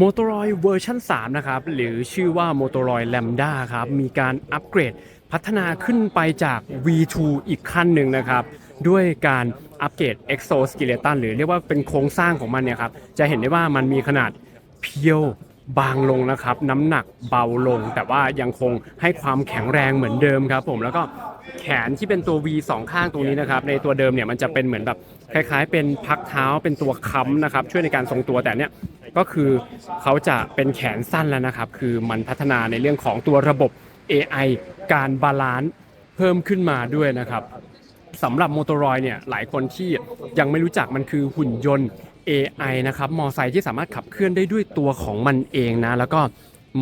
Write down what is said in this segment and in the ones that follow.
m o t o r o y เวอร์ชัน3นะครับ หรือชื่อว่า m o t o r o y Lambda ครับ มีการอัปเกรดพัฒนาขึ้นไปจาก V2 อีกขั้นหนึ่งนะครับ ด้วยการอัปเกรด exoskeleton หรือเรียกว่าเป็นโครงสร้างของมันเนี่ยครับ จะเห็นได้ว่ามันมีขนาดเพียวบางลงนะครับ น้ำหนักเบาลง แต่ว่ายังคงให้ความแข็งแรงเหมือนเดิมครับผมแล้วก็ แขนที่เป็นตัว V สองข้างตรงนี้นะครับในตัวเดิมเนี่ยมันจะเป็นเหมือนแบบคล้ายๆ เป็นพักเท้าเป็นตัวค้ำนะครับช่วยในการทรงตัวแต่เนี่ยก็คือเขาจะเป็นแขนสั้นแล้วนะครับ คือมันพัฒนาในเรื่องของตัวระบบ AI การบาลานซ์เพิ่มขึ้นมาด้วยนะครับสำหรับโมโตรอยเนี่ยหลายคนที่ยังไม่รู้จักมันคือหุ่นยนต์ AI นะครับมอไซค์ที่สามารถขับเคลื่อนได้ด้วยตัวของมันเองนะ แล้วก็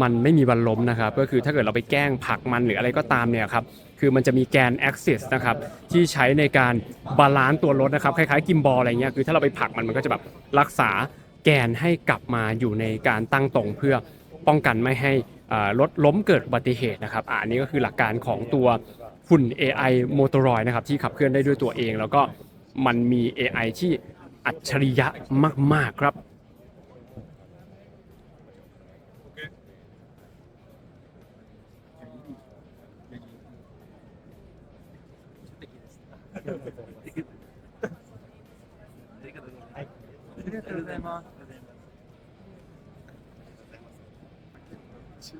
มันไม่มีวันล้มนะครับ ก็คือถ้าเกิดเราไปแกล้งผักมันหรืออะไรก็ตามเนี่ยครับคือมันจะมีแกน axis นะครับที่ใช้ในการบาลานซ์ตัวรถนะครับคล้ายๆกิมบอลอะไรเงี้ยคือถ้าเราไปผักมันมันก็จะแบบรักษาแกนให้กลับมาอยู่ในการตั้งตรงเพื่อป้องกันไม่ให้รถล้มเกิดอุบัติเหตุนะครับอันนี้ก็คือหลักการของตัวหุ่น AI m o t o r o y นะครับที่ขับเคลื่อนได้ด้วยตัวเอง แล้วก็มันมี AI ที่อัจฉริยะมากๆครับ い、ありがとうございます。